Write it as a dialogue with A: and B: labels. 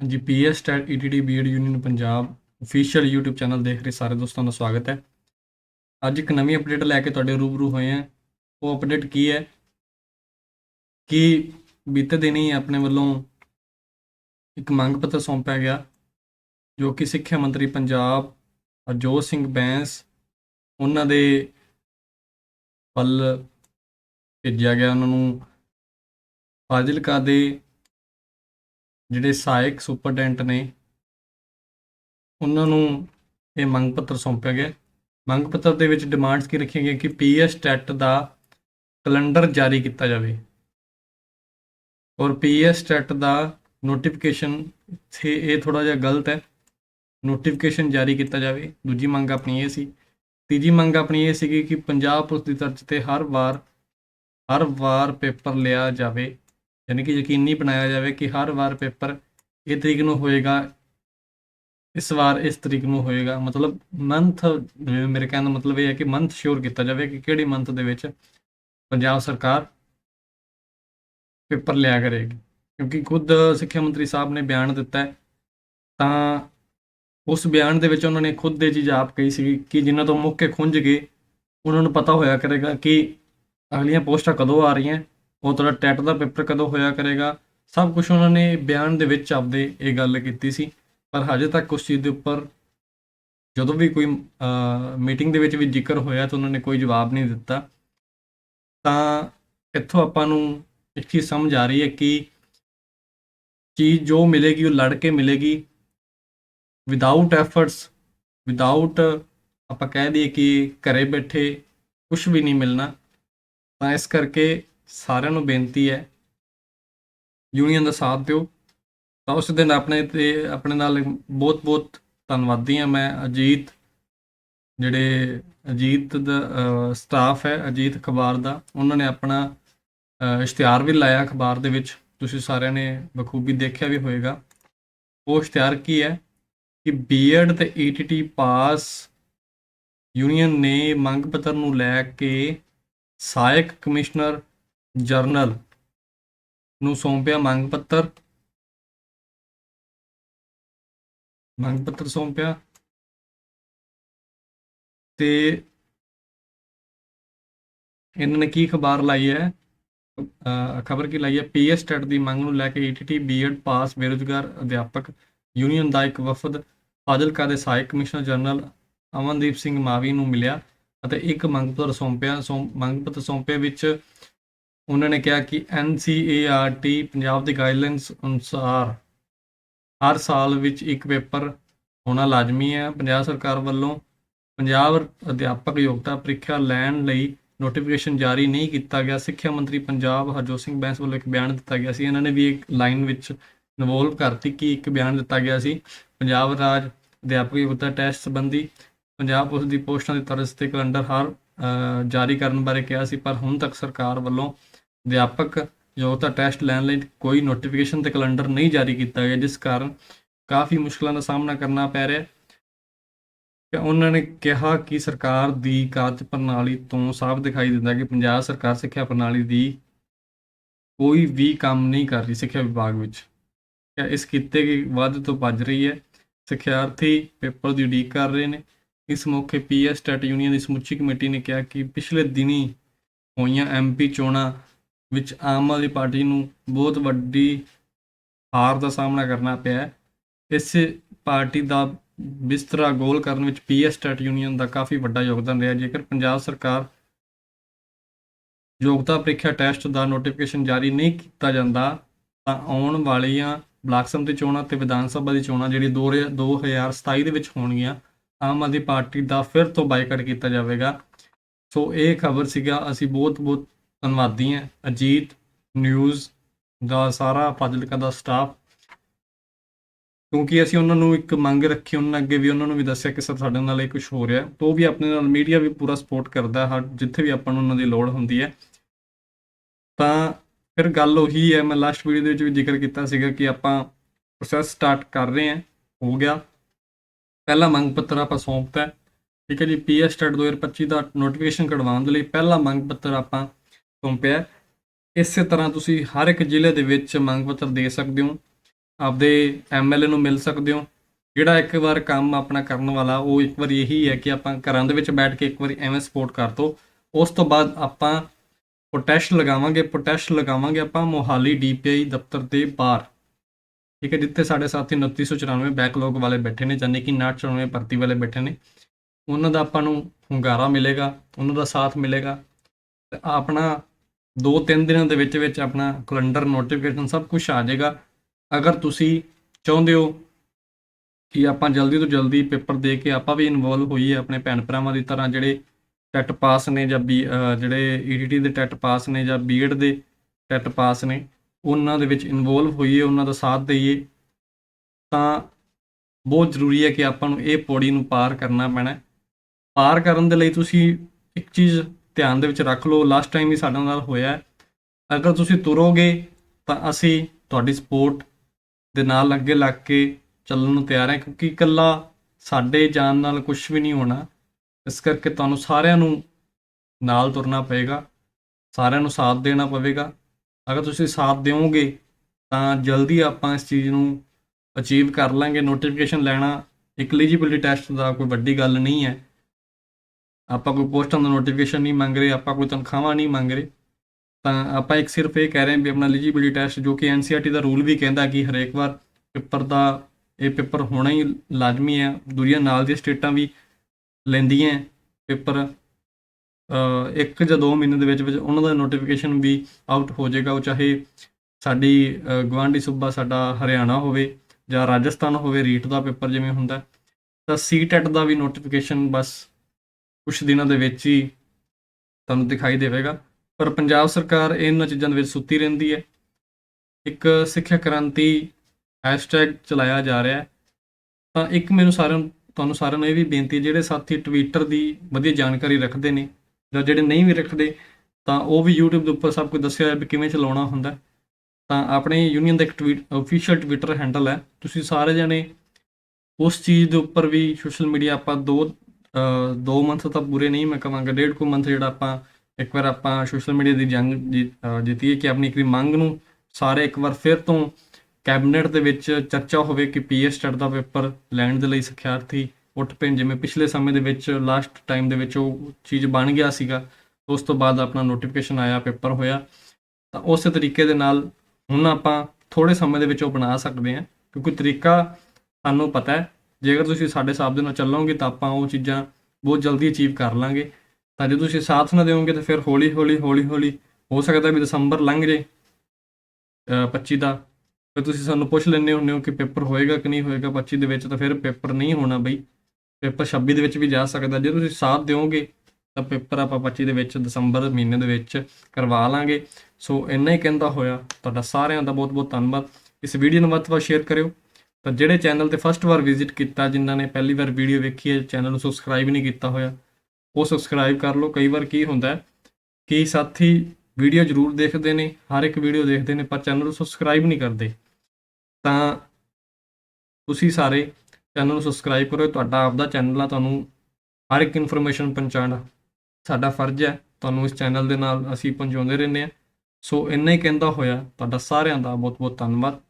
A: ਹਾਂਜੀ PS TET ETD BEd union Punjab official YouTube channel ਦੇਖ ਰਹੇ ਸਾਰੇ ਦੋਸਤਾਂ ਦਾ ਸਵਾਗਤ ਹੈ। ਅੱਜ ਇੱਕ ਨਵੀਂ ਅਪਡੇਟ ਲੈ ਕੇ ਤੁਹਾਡੇ ਰੂਬਰੂ ਹੋਏ ਹਾਂ। ਉਹ ਅਪਡੇਟ ਕੀ ਹੈ? ਕਿ ਬੀਤੇ ਦਿਨੀ ਆਪਣੇ ਵੱਲੋਂ ਇੱਕ ਮੰਗ ਪੱਤਰ ਸੌਂਪਿਆ ਗਿਆ, ਜੋ ਕਿ ਸਿੱਖਿਆ ਮੰਤਰੀ ਪੰਜਾਬ ਹਰਜੋਤ ਸਿੰਘ ਬੈਂਸ, ਉਹਨਾਂ ਦੇ ਵੱਲ ਭੇਜਿਆ ਗਿਆ। ਉਹਨਾਂ ਨੂੰ ਫਾਜ਼ਿਲਕਾ ਦੇ ਜਿਹੜੇ ਸਹਾਇਕ ਸੁਪਰਡੈਂਟ ਨੇ, ਉਹਨਾਂ ਨੂੰ ਇਹ ਮੰਗ ਪੱਤਰ ਸੌਂਪਿਆ ਗਿਆ। ਮੰਗ ਪੱਤਰ ਦੇ ਵਿੱਚ ਡਿਮਾਂਡਸ ਕੀ ਰੱਖੀਆਂ ਗਈਆਂ ਕਿ ਪੀਐਸ ਟੈਟ ਦਾ ਕੈਲੰਡਰ ਜਾਰੀ ਕੀਤਾ ਜਾਵੇ। ਔਰ ਪੀਐਸ ਟੈਟ ਦਾ ਨੋਟੀਫਿਕੇਸ਼ਨ ਥੇ ਇਹ ਥੋੜਾ ਜਿਹਾ ਗਲਤ ਹੈ। ਨੋਟੀਫਿਕੇਸ਼ਨ ਜਾਰੀ ਕੀਤਾ ਜਾਵੇ। ਦੂਜੀ ਮੰਗ ਆਪਣੀ ਇਹ ਸੀ। ਤੀਜੀ ਮੰਗ ਆਪਣੀ ਇਹ ਸੀਗੀ ਕਿ ਪੰਜਾਬ ਪੁਲਿਸ ਦੀ ਤਰਜ਼ ਤੇ ਹਰ ਵਾਰ ਹਰ ਵਾਰ ਪੇਪਰ ਲਿਆ ਜਾਵੇ। ਯਾਨੀ ਕਿ ਯਕੀਨੀ ਬਣਾਇਆ ਜਾਵੇ ਕਿ ਹਰ ਵਾਰ ਪੇਪਰ ਇਹ ਤਰੀਕ ਨੂੰ ਹੋਏਗਾ, ਇਸ ਵਾਰ ਇਸ ਤਰੀਕ ਨੂੰ ਹੋਏਗਾ। ਮਤਲਬ ਮੰਥ ਮੇਰੇ ਕਹਿਣ ਦਾ ਮਤਲਬ ਇਹ ਹੈ ਕਿ ਮੰਥ ਸ਼ੋਰ ਕੀਤਾ ਜਾਵੇ ਕਿ ਕਿਹੜੀ ਮੰਥ ਦੇ ਵਿੱਚ ਪੰਜਾਬ ਸਰਕਾਰ ਪੇਪਰ ਲਿਆ ਕਰੇਗੀ। ਕਿਉਂਕਿ ਖੁਦ ਸਿੱਖਿਆ ਮੰਤਰੀ ਸਾਹਿਬ ਨੇ ਬਿਆਨ ਦਿੱਤਾ ਤਾਂ ਉਸ ਬਿਆਨ ਦੇ ਵਿੱਚ ਉਹਨਾਂ ਨੇ ਖੁਦ ਦੇ ਚੀਜ਼ ਆਪ ਕਹੀ ਸੀ ਕਿ ਜਿਨ੍ਹਾਂ ਤੋਂ ਮੁੱਕ ਕੇ ਖੁੰਝ ਗਏ, ਉਹਨਾਂ ਨੂੰ ਪਤਾ ਹੋਇਆ ਕਰੇਗਾ ਕਿ ਅਗਲੀਆਂ ਪੋਸਟਾਂ ਕਦੋਂ ਆ ਰਹੀਆਂ। ਉਹ ਤੁਹਾਡਾ ਟੈਟ ਦਾ ਪੇਪਰ ਕਦੋਂ ਹੋਇਆ ਕਰੇਗਾ? ਸਭ ਕੁਝ ਉਹਨਾਂ ਨੇ ਬਿਆਨ ਦੇ ਵਿੱਚ ਆਪਦੇ ਇਹ ਗੱਲ ਕੀਤੀ ਸੀ। ਪਰ ਹਜੇ ਤੱਕ ਉਸ ਚੀਜ਼ ਦੇ ਉੱਪਰ ਜਦੋਂ ਵੀ ਕੋਈ ਮੀਟਿੰਗ ਦੇ ਵਿੱਚ ਵੀ ਜ਼ਿਕਰ ਹੋਇਆ ਤਾਂ ਉਹਨਾਂ ਨੇ ਕੋਈ ਜਵਾਬ ਨਹੀਂ ਦਿੱਤਾ। ਤਾਂ ਇੱਥੋਂ ਆਪਾਂ ਨੂੰ ਇੱਕ ਚੀਜ਼ ਸਮਝ ਆ ਰਹੀ ਹੈ ਕਿ ਚੀਜ਼ ਜੋ ਮਿਲੇਗੀ ਉਹ ਲੜ ਕੇ ਮਿਲੇਗੀ। ਵਿਦਆਊਟ ਐਫਰਟਸ ਵਿਦਆਊਟ ਆਪਾਂ ਕਹਿ ਦਈਏ ਕਿ ਘਰੇ ਬੈਠੇ ਕੁਝ ਵੀ ਨਹੀਂ ਮਿਲਣਾ। ਤਾਂ ਇਸ ਕਰਕੇ ਸਾਰਿਆਂ ਨੂੰ ਬੇਨਤੀ ਹੈ, ਯੂਨੀਅਨ ਦਾ ਸਾਥ ਦਿਓ। ਤਾਂ ਉਸ ਦਿਨ ਆਪਣੇ ਤੇ, ਆਪਣੇ ਨਾਲ ਬਹੁਤ ਬਹੁਤ ਧੰਨਵਾਦੀ ਹਾਂ ਮੈਂ, ਅਜੀਤ, ਜਿਹੜੇ ਅਜੀਤ ਦਾ ਸਟਾਫ ਹੈ, ਅਜੀਤ ਅਖਬਾਰ ਦਾ, ਉਹਨਾਂ ਨੇ ਆਪਣਾ ਇਸ਼ਤਿਹਾਰ ਵੀ ਲਾਇਆ ਅਖਬਾਰ ਦੇ ਵਿੱਚ। ਤੁਸੀਂ ਸਾਰਿਆਂ ਨੇ ਬਖੂਬੀ ਦੇਖਿਆ ਵੀ ਹੋਵੇਗਾ ਉਹ ਇਸ਼ਤਿਹਾਰ ਕੀ ਹੈ? ਕਿ ਬੀਐਡ ਤੇ ਈਟੀਟੀ ਪਾਸ ਯੂਨੀਅਨ ਨੇ ਮੰਗ ਪੱਤਰ ਨੂੰ ਲੈ ਕੇ ਸਹਾਇਕ ਕਮਿਸ਼ਨਰ ਜਰਨਲ ਨੂੰ ਸੌਂਪਿਆ ਮੰਗ ਪੱਤਰ। ਮੰਗ ਪੱਤਰ ਸੌਂਪਿਆ। ਤੇ ਇਹਨਾਂ ਨੇ ਕੀ ਖਬਰ ਲਾਈ ਹੈ? ਖਬਰ ਕੀ ਲਾਈ ਹੈ? ਪੀਐਸ ਟੈਟ ਦੀ ਮੰਗ ਨੂੰ ਲੈ ਕੇ ਈਟੀਟੀ ਬੀਐਡ ਪਾਸ ਬੇਰੁਜ਼ਗਾਰ ਅਧਿਆਪਕ ਯੂਨੀਅਨ ਦਾ ਇੱਕ ਵਫਦ ਫਾਜ਼ਿਲਕਾ ਦੇ ਸਹਾਇਕ ਕਮਿਸ਼ਨਰ ਜਨਰਲ ਅਮਨਦੀਪ ਸਿੰਘ ਮਾਵੀ ਨੂੰ ਮਿਲਿਆ ਅਤੇ ਇੱਕ ਮੰਗ ਪੱਤਰ ਸੌਂਪਿਆ। ਮੰਗ ਪੱਤਰ ਸੌਂਪੇ ਵਿੱਚ ਉਹਨਾਂ ਨੇ ਕਿਹਾ ਕਿ ਐਨਸੀਏਆਰਟੀ ਪੰਜਾਬ ਦੀ ਗਾਈਡਲਾਈਨਸ ਅਨੁਸਾਰ ਹਰ ਸਾਲ ਵਿੱਚ ਇੱਕ ਪੇਪਰ ਹੋਣਾ ਲਾਜ਼ਮੀ ਹੈ। ਪੰਜਾਬ ਸਰਕਾਰ ਵੱਲੋਂ ਪੰਜਾਬ ਅਧਿਆਪਕ ਯੋਗਤਾ ਪ੍ਰੀਖਿਆ ਲੈਣ ਲਈ ਨੋਟੀਫਿਕੇਸ਼ਨ ਜਾਰੀ ਨਹੀਂ ਕੀਤਾ ਗਿਆ। ਸਿੱਖਿਆ ਮੰਤਰੀ ਪੰਜਾਬ ਹਰਜੋਤ ਸਿੰਘ ਬੈਂਸ ਵੱਲੋਂ ਇੱਕ ਬਿਆਨ ਦਿੱਤਾ ਗਿਆ ਸੀ। ਇਹਨਾਂ ਨੇ ਵੀ ਇੱਕ ਲਾਈਨ ਵਿੱਚ ਇਨਵੋਲਵ ਕਰਤੀ ਕਿ ਇੱਕ ਬਿਆਨ ਦਿੱਤਾ ਗਿਆ ਸੀ। ਪੰਜਾਬ ਰਾਜ ਅਧਿਆਪਕ ਯੋਗਤਾ ਟੈਸਟ ਸੰਬੰਧੀ ਪੰਜਾਬ ਪੁਲਿਸ ਦੀ ਪੋਸਟਾਂ ਦੀ ਤਰਜ਼ ਤੇ ਕੈਲੰਡਰ ਹਰ ਜਾਰੀ ਕਰਨ ਬਾਰੇ ਕਿਹਾ ਸੀ, ਪਰ ਹੁਣ ਤੱਕ ਸਰਕਾਰ ਵੱਲੋਂ ਅਧਿਆਪਕ ਯੋਗਤਾ ਟੈਸਟ ਲੈਣ ਲਈ ਕੋਈ ਨੋਟੀਫਿਕੇਸ਼ਨ ਤੇ ਕੈਲੰਡਰ ਨਹੀਂ ਜਾਰੀ ਕੀਤਾ ਗਿਆ, ਜਿਸ ਕਾਰਨ ਕਾਫੀ ਮੁਸ਼ਕਲਾਂ ਦਾ ਸਾਹਮਣਾ ਕਰਨਾ ਪੈ ਰਿਹਾ ਕਿ ਉਹਨਾਂ ਨੇ ਕਿਹਾ ਕਿ ਸਰਕਾਰ ਦੀ ਕਾਰਜ ਪ੍ਰਣਾਲੀ ਤੋਂ ਸਾਫ਼ ਦਿਖਾਈ ਦਿੰਦਾ ਕਿ ਪੰਜਾਬ ਸਰਕਾਰ ਸਿੱਖਿਆ ਪ੍ਰਣਾਲੀ ਦੀ ਕੋਈ ਵੀ ਕੰਮ ਨਹੀਂ ਕਰ ਰਹੀ ਸਿੱਖਿਆ ਵਿਭਾਗ ਵਿੱਚ। ਕਿ ਇਸ ਕਿੱਤੇ ਦੀ ਵੱਧ ਤੋਂ ਭੱਜ ਰਹੀ ਹੈ। ਸਿੱਖਿਆਰਥੀ ਪੇਪਰ ਦੀ ਉਡੀਕ ਕਰ ਰਹੇ ਨੇ। ਇਸ ਮੌਕੇ ਪੀਐਸ ਟੈਟ ਯੂਨੀਅਨ ਦੀ ਸਮੁੱਚੀ ਕਮੇਟੀ ਨੇ ਕਿਹਾ ਕਿ ਪਿਛਲੇ ਦਿਨੀ ਹੋਈਆਂ ਐਮਪੀ ਚੋਣਾਂ ਵਿੱਚ ਆਮ ਆਦਮੀ ਪਾਰਟੀ ਨੂੰ ਬਹੁਤ ਵੱਡੀ ਹਾਰ ਦਾ ਸਾਹਮਣਾ ਕਰਨਾ ਪਿਆ ਇਸ ਪਾਰਟੀ ਦਾ ਬਿਸਤਰਾ ਗੋਲ ਕਰਨ ਵਿੱਚ ਪੀਐਸ ਟੈਟ ਯੂਨੀਅਨ ਦਾ ਕਾਫੀ ਵੱਡਾ ਯੋਗਦਾਨ ਰਿਹਾ। ਜੇਕਰ ਪੰਜਾਬ ਸਰਕਾਰ ਯੋਗਤਾ ਪ੍ਰੀਖਿਆ ਟੈਸਟ ਦਾ ਨੋਟੀਫਿਕੇਸ਼ਨ ਜਾਰੀ ਨਹੀਂ ਕੀਤਾ ਜਾਂਦਾ, ਤਾਂ ਆਉਣ ਵਾਲੀਆਂ ਬਲਾਕ ਸੰਮਤੀ ਚੋਣਾਂ ਤੇ ਵਿਧਾਨ ਸਭਾ ਦੀ ਚੋਣਾਂ ਜਿਹੜੀ 2027 ਦੇ ਵਿੱਚ ਹੋਣਗੀਆਂ, ਆਮ ਆਦਮੀ ਪਾਰਟੀ ਦਾ ਫਿਰ ਤੋਂ ਬਾਈਕਾਟ ਕੀਤਾ ਜਾਵੇਗਾ। ਸੋ ਇਹ ਖਬਰ ਸੀਗਾ। ਅਸੀਂ ਬਹੁਤ ਬਹੁਤ ਧੰਨਵਾਦੀ ਹਾਂ। ਅਜੀਤ, ਨਿਊਜ਼ ਦਾ ਸਾਰਾ ਫਾਜ਼ਿਲਕਾ ਦਾ ਸਟਾਫ ਕਿਉਂਕਿ ਅਸੀਂ ਉਹਨਾਂ ਨੂੰ ਇੱਕ ਮੰਗ ਰੱਖੀ, ਉਹਨਾਂ ਅੱਗੇ ਵੀ ਉਹਨਾਂ ਨੂੰ ਵੀ ਦੱਸਿਆ ਕਿ ਸਰ ਸਾਡੇ ਨਾਲ ਇਹ ਕੁਝ ਹੋ ਰਿਹਾ। ਤਾਂ ਉਹ ਵੀ ਆਪਣੇ ਨਾਲ ਮੀਡੀਆ ਵੀ ਪੂਰਾ ਸਪੋਰਟ ਕਰਦਾ ਹਰ ਜਿੱਥੇ ਵੀ ਆਪਾਂ ਨੂੰ ਉਹਨਾਂ ਦੀ ਲੋੜ ਹੁੰਦੀ ਹੈ। ਤਾਂ ਫਿਰ ਗੱਲ ਉਹੀ ਹੈ, ਮੈਂ ਲਾਸਟ ਵੀਡੀਓ ਦੇ ਵਿੱਚ ਵੀ ਜ਼ਿਕਰ ਕੀਤਾ ਸੀਗਾ ਕਿ ਆਪਾਂ ਪ੍ਰੋਸੈਸ ਸਟਾਰਟ ਕਰ ਰਹੇ ਹਾਂ, ਹੋ ਗਿਆ। ਪਹਿਲਾ ਮੰਗ ਪੱਤਰ ਆਪਾਂ ਸੌਂਪਤਾ ਠੀਕ ਹੈ ਜੀ ਪੀਐਸ ਸਟਾਰਟ 2025 ਦਾ ਨੋਟੀਫਿਕੇਸ਼ਨ ਕਢਵਾਉਣ ਦੇ ਲਈ ਪਹਿਲਾ ਮੰਗ ਪੱਤਰ ਆਪਾਂ ਸੌਂਪਿਆ ਇਸੇ ਤਰ੍ਹਾਂ ਤੁਸੀਂ ਹਰ ਇੱਕ ਜ਼ਿਲ੍ਹੇ ਦੇ ਵਿੱਚ ਮੰਗ ਪੱਤਰ ਦੇ ਸਕਦੇ ਹੋ। ਆਪਦੇ ਐਮਐਲਏ ਨੂੰ ਮਿਲ ਸਕਦੇ ਹੋ। ਜਿਹੜਾ ਇੱਕ ਵਾਰ ਕੰਮ ਆਪਣਾ ਕਰਨ ਵਾਲਾ, ਉਹ ਇੱਕ ਵਾਰ ਇਹੀ ਹੈ ਕਿ ਆਪਾਂ ਘਰਾਂ ਦੇ ਵਿੱਚ ਬੈਠ ਕੇ ਇੱਕ ਵਾਰੀ ਐਵੇਂ ਸਪੋਰਟ ਕਰ ਦੋ। ਉਸ ਤੋਂ ਬਾਅਦ ਆਪਾਂ ਪ੍ਰੋਟੈਸਟ ਲਗਾਵਾਂਗੇ ਪ੍ਰੋਟੈਸਟ ਲਗਾਵਾਂਗੇ ਆਪਾਂ ਮੋਹਾਲੀ ਡੀਪੀਆਈ ਦਫ਼ਤਰ ਦੇ ਬਾਹਰ। ਠੀਕ ਹੈ ਜਿੱਥੇ ਸਾਡੇ ਸਾਥੀ 2994 ਬੈਕਲੌਗ ਵਾਲੇ ਬੈਠੇ ਨੇ ਜਾਨੀ ਕਿ 994 ਭਰਤੀ ਵਾਲੇ ਬੈਠੇ ਨੇ। ਉਹਨਾਂ ਦਾ ਆਪਾਂ ਨੂੰ ਹੁੰਗਾਰਾ ਮਿਲੇਗਾ, ਉਹਨਾਂ ਦਾ ਸਾਥ ਮਿਲੇਗਾ। ਆਪਣਾ 2-3 ਦਿਨਾਂ ਦੇ ਵਿੱਚ ਵਿੱਚ ਆਪਣਾ ਕੈਲੰਡਰ ਨੋਟੀਫਿਕੇਸ਼ਨ ਸਭ ਕੁਝ ਆ ਜਾਏਗਾ। ਅਗਰ ਤੁਸੀਂ ਚਾਹੁੰਦੇ ਹੋ ਕਿ ਆਪਾਂ ਜਲਦੀ ਤੋਂ ਜਲਦੀ ਪੇਪਰ ਦੇ ਕੇ ਆਪਾਂ ਵੀ ਇਨਵੋਲਵ ਹੋਈਏ ਆਪਣੇ ਭੈਣ ਭਰਾਵਾਂ ਦੀ ਤਰ੍ਹਾਂ ਜਿਹੜੇ ਟੈਟ ਪਾਸ ਨੇ ਜਾਂ ਬੀ, ਅਹ, ਜਿਹੜੇ ਈਡੀਟੀ ਦੇ ਟੈਟ ਪਾਸ ਨੇ ਜਾਂ ਬੀਐਡ ਦੇ ਟੈਟ ਪਾਸ ਨੇ, ਉਹਨਾਂ ਦੇ ਵਿੱਚ ਇਨਵੋਲਵ ਹੋਈਏ, ਉਹਨਾਂ ਦਾ ਸਾਥ ਦਈਏ, ਤਾਂ ਬਹੁਤ ਜ਼ਰੂਰੀ ਹੈ ਕਿ ਆਪਾਂ ਨੂੰ ਇਹ ਪੌੜੀ ਨੂੰ ਪਾਰ ਕਰਨਾ ਪੈਣਾ ਪਾਰ ਕਰਨ ਦੇ ਲਈ ਤੁਸੀਂ ਇੱਕ ਚੀਜ਼ ਧਿਆਨ ਦੇ ਵਿੱਚ ਰੱਖ ਲਓ। ਲਾਸਟ ਟਾਈਮ ਵੀ ਸਾਡੇ ਨਾਲ ਹੋਇਆ ਅਗਰ ਤੁਸੀਂ ਤੁਰੋਗੇ, ਤਾਂ ਅਸੀਂ ਤੁਹਾਡੀ ਸਪੋਰਟ ਦੇ ਨਾਲ ਅੱਗੇ ਲੱਗ ਕੇ ਚੱਲਣ ਨੂੰ ਤਿਆਰ ਹਾਂ, ਕਿਉਂਕਿ ਇਕੱਲਾ ਸਾਡੇ ਜਾਣ ਨਾਲ ਕੁਝ ਵੀ ਨਹੀਂ ਹੋਣਾ। ਇਸ ਕਰਕੇ ਤੁਹਾਨੂੰ ਸਾਰਿਆਂ ਨੂੰ ਨਾਲ ਤੁਰਨਾ ਪਏਗਾ। ਸਾਰਿਆਂ ਨੂੰ ਸਾਥ ਦੇਣਾ ਪਵੇਗਾ। ਅਗਰ ਤੁਸੀਂ ਸਾਥ ਦਿਓਗੇ, ਤਾਂ ਜਲਦੀ ਆਪਾਂ ਇਸ ਚੀਜ਼ ਨੂੰ ਅਚੀਵ ਕਰ ਲਾਂਗੇ। ਨੋਟੀਫਿਕੇਸ਼ਨ ਲੈਣਾ ਇੱਕ ਐਲੀਜੀਬਿਲਟੀ ਟੈਸਟ ਦਾ ਕੋਈ ਵੱਡੀ ਗੱਲ ਨਹੀਂ ਹੈ। ਆਪਾਂ ਕੋਈ ਪੋਸਟਾਂ ਦਾ ਨੋਟੀਫਿਕੇਸ਼ਨ ਨਹੀਂ ਮੰਗ ਰਹੇ ਆਪਾਂ ਕੋਈ ਤਨਖਾਹਾਂ ਨਹੀਂ ਮੰਗ ਰਹੇ ਤਾਂ ਆਪਾਂ ਇੱਕ ਸਿਰਫ ਇਹ ਕਹਿ ਰਹੇ ਹਾਂ ਵੀ ਆਪਣਾ ਐਲੀਜੀਬਿਲਟੀ ਟੈਸਟ ਜੋ ਕਿ ਐਨਸੀਆਰਟੀ ਦਾ ਰੂਲ ਵੀ ਕਹਿੰਦਾ ਕਿ ਹਰੇਕ ਵਾਰ ਪੇਪਰ ਦਾ ਇਹ ਪੇਪਰ ਹੋਣਾ ਹੀ ਲਾਜ਼ਮੀ ਹੈ ਦੂਜੀਆਂ ਨਾਲ ਦੀਆਂ ਸਟੇਟਾਂ ਵੀ ਲੈਂਦੀਆਂ ਪੇਪਰ ਇੱਕ ਜਾਂ ਦੋ ਮਹੀਨੇ ਦੇ ਵਿੱਚ ਵਿੱਚ ਉਹਨਾਂ ਦਾ ਨੋਟੀਫਿਕੇਸ਼ਨ ਵੀ ਆਊਟ ਹੋ ਜਾਏਗਾ ਉਹ ਚਾਹੇ ਸਾਡੀ ਅ, ਗੁਆਂਢੀ ਸੂਬਾ ਸਾਡਾ ਹਰਿਆਣਾ ਹੋਵੇ ਜਾਂ ਰਾਜਸਥਾਨ ਹੋਵੇ ਰੀਟ ਦਾ ਪੇਪਰ ਜਿਵੇਂ ਹੁੰਦਾ ਹੈ, ਤਾਂ ਸੀਟੈਟ ਦਾ ਵੀ ਨੋਟੀਫਿਕੇਸ਼ਨ ਬਸ ਕੁਝ ਦਿਨਾਂ ਦੇ ਵਿੱਚ ਹੀ ਤੁਹਾਨੂੰ ਦਿਖਾਈ ਦੇਵੇਗਾ। ਪਰ ਪੰਜਾਬ ਸਰਕਾਰ ਇਹਨਾਂ ਚੀਜ਼ਾਂ ਦੇ ਵਿੱਚ ਸੁੱਤੀ ਰਹਿੰਦੀ ਹੈ। ਇੱਕ ਸਿੱਖਿਆ ਕ੍ਰਾਂਤੀ ਹੈਸ਼ਟੈਗ ਚਲਾਇਆ ਜਾ ਰਿਹਾ ਹੈ। ਤਾਂ ਇੱਕ ਮੈਨੂੰ ਸਾਰਿਆਂ ਨੂੰ, ਤੁਹਾਨੂੰ ਸਾਰਿਆਂ ਨੂੰ ਇਹ ਵੀ ਬੇਨਤੀ ਹੈ, ਜਿਹੜੇ ਸਾਥੀ ਟਵਿੱਟਰ ਦੀ ਵਧੀਆ ਜਾਣਕਾਰੀ ਰੱਖਦੇ ਨੇ ਜਾਂ ਜਿਹੜੇ ਨਹੀਂ ਵੀ ਰੱਖਦੇ, ਤਾਂ ਉਹ ਵੀ YouTube ਦੇ ਉੱਪਰ ਸਭ ਕੁਝ ਦੱਸਿਆ ਹੋਇਆ ਵੀ ਕਿਵੇਂ ਚਲਾਉਣਾ ਹੁੰਦਾ। ਤਾਂ ਆਪਣੇ ਯੂਨੀਅਨ ਦਾ ਇੱਕ ਟਵੀਟ ਅਫੀਸ਼ੀਅਲ ਟਵਿੱਟਰ ਹੈਂਡਲ ਹੈ। ਤੁਸੀਂ ਸਾਰੇ ਜਣੇ ਉਸ ਚੀਜ਼ ਦੇ ਉੱਪਰ ਵੀ ਸੋਸ਼ਲ ਮੀਡੀਆ ਆਪਾਂ ਦੋ ਅ, ਦੋ ਮੰਥ ਤਾਂ ਪੂਰੇ ਨਹੀਂ ਮੈਂ ਕਹਾਂਗਾ ਡੇਢ ਕੁ ਮੰਥ ਜਿਹੜਾ ਆਪਾਂ ਇੱਕ ਵਾਰ ਆਪਾਂ ਸੋਸ਼ਲ ਮੀਡੀਆ ਦੀ ਜੰਗ ਜੀ- ਜਿੱਤੀਏ ਕਿ ਆਪਣੀ ਇੱਕ ਮੰਗ ਨੂੰ ਸਾਰੇ ਇੱਕ ਵਾਰ ਫਿਰ ਤੋਂ ਕੈਬਨਿਟ ਦੇ ਵਿੱਚ ਚਰਚਾ ਹੋਵੇ ਕਿ ਪੀਐਸ ਟੈਟ ਦਾ ਪੇਪਰ ਲੈਣ ਦੇ ਲਈ ਸਿੱਖਿਆਰਥੀ ਉੱਠ ਪੈਣ ਜਿਵੇਂ ਪਿਛਲੇ ਸਮੇਂ ਦੇ ਵਿੱਚ ਲਾਸਟ ਟਾਈਮ ਦੇ ਵਿੱਚ ਉਹ ਚੀਜ਼ ਬਣ ਗਿਆ ਸੀਗਾ ਉਸ ਤੋਂ ਬਾਅਦ ਆਪਣਾ ਨੋਟੀਫਿਕੇਸ਼ਨ ਆਇਆ ਪੇਪਰ ਹੋਇਆ। ਤਾਂ ਉਸੇ ਤਰੀਕੇ ਦੇ ਨਾਲ ਹੁਣ ਆਪਾਂ ਥੋੜੇ ਸਮੇਂ ਦੇ ਵਿੱਚ ਉਹ ਬਣਾ ਸਕਦੇ ਹਾਂ ਕਿਉਂਕਿ ਤਰੀਕਾ ਸਾਨੂੰ ਪਤਾ ਹੈ ਜੇਕਰ ਤੁਸੀਂ ਸਾਡੇ ਹਿਸਾਬ ਦੇ ਨਾਲ ਚੱਲੋਗੇ ਤਾਂ ਆਪਾਂ ਉਹ ਚੀਜ਼ਾਂ ਬਹੁਤ ਜਲਦੀ ਅਚੀਵ ਕਰ ਲਾਂਗੇ। ਤਾਂ ਜੇ ਤੁਸੀਂ ਸਾਥ ਨਾ ਦਿਓਗੇ ਤਾਂ ਫਿਰ ਹੌਲੀ ਹੌਲੀ ਹੌਲੀ ਹੌਲੀ ਹੋ ਸਕਦਾ ਵੀ ਦਸੰਬਰ ਲੰਘ ਜੇ ਅ, 25 ਦਾ। ਫਿਰ ਤੁਸੀਂ ਸਾਨੂੰ ਪੁੱਛ ਲੈਂਦੇ ਹੁੰਦੇ ਹੋ ਕਿ ਪੇਪਰ ਹੋਏਗਾ ਕਿ ਨਹੀਂ ਹੋਏਗਾ 25 ਦੇ ਵਿੱਚ ਤਾਂ ਫਿਰ ਪੇਪਰ ਨਹੀਂ ਹੋਣਾ ਬਈ। ਪੇਪਰ 26 ਦੇ ਵਿੱਚ ਵੀ ਜਾ ਸਕਦਾ। ਜੇ ਤੁਸੀਂ ਸਾਥ ਦਿਓਗੇ ਤਾਂ ਪੇਪਰ ਆਪਾਂ 25 ਦੇ ਵਿੱਚ ਦਸੰਬਰ ਮਹੀਨੇ ਦੇ ਵਿੱਚ ਕਰਵਾ ਲਾਂਗੇ। ਸੋ ਇੰਨਾ ਹੀ ਕਹਿੰਦਾ ਹੋਇਆ। ਤੁਹਾਡਾ ਸਾਰਿਆਂ ਦਾ ਬਹੁਤ ਬਹੁਤ ਧੰਨਵਾਦ। ਇਸ ਵੀਡੀਓ ਨੂੰ ਵੱਧ ਤੋਂ ਵੱਧ ਸ਼ੇਅਰ ਕਰਿਓ। ਤਾਂ ਜਿਹੜੇ ਚੈਨਲ ਤੇ ਫਸਟ ਵਾਰ ਵਿਜ਼ਿਟ ਕੀਤਾ, ਜਿਨ੍ਹਾਂ ਨੇ ਪਹਿਲੀ ਵਾਰ ਵੀਡੀਓ ਵੇਖੀ ਹੈ ਚੈਨਲ ਨੂੰ ਸਬਸਕ੍ਰਾਈਬ ਨਹੀਂ ਕੀਤਾ ਹੋਇਆ, ਉਹ ਸਬਸਕ੍ਰਾਈਬ ਕਰ ਲਓ। ਕਈ ਵਾਰ ਕੀ ਹੁੰਦਾ ਕਿ ਸਾਥੀ ਵੀਡੀਓ ਜ਼ਰੂਰ ਦੇਖਦੇ ਨੇ, ਹਰ ਇੱਕ ਵੀਡੀਓ ਦੇਖਦੇ ਨੇ, ਪਰ ਚੈਨਲ ਨੂੰ ਸਬਸਕ੍ਰਾਈਬ ਨਹੀਂ ਕਰਦੇ। ਤਾਂ ਤੁਸੀਂ ਸਾਰੇ ਚੈਨਲ ਨੂੰ ਸਬਸਕ੍ਰਾਈਬ ਕਰੋ ਤੁਹਾਡਾ ਆਪਦਾ ਚੈਨਲ ਆ, ਤੁਹਾਨੂੰ ਹਰ ਇੱਕ ਇਨਫੋਰਮੇਸ਼ਨ ਪਹੁੰਚਾਉਣਾ ਸਾਡਾ ਫਰਜ਼ ਹੈ। ਤੁਹਾਨੂੰ ਇਸ ਚੈਨਲ ਦੇ ਨਾਲ ਅਸੀਂ ਪਹੁੰਚਾਉਂਦੇ ਰਹਿੰਦੇ ਹਾਂ। ਸੋ ਇੰਨਾ ਹੀ ਕਹਿੰਦਾ ਹੋਇਆ। ਤੁਹਾਡਾ ਸਾਰਿਆਂ ਦਾ ਬਹੁਤ ਬਹੁਤ ਧੰਨਵਾਦ।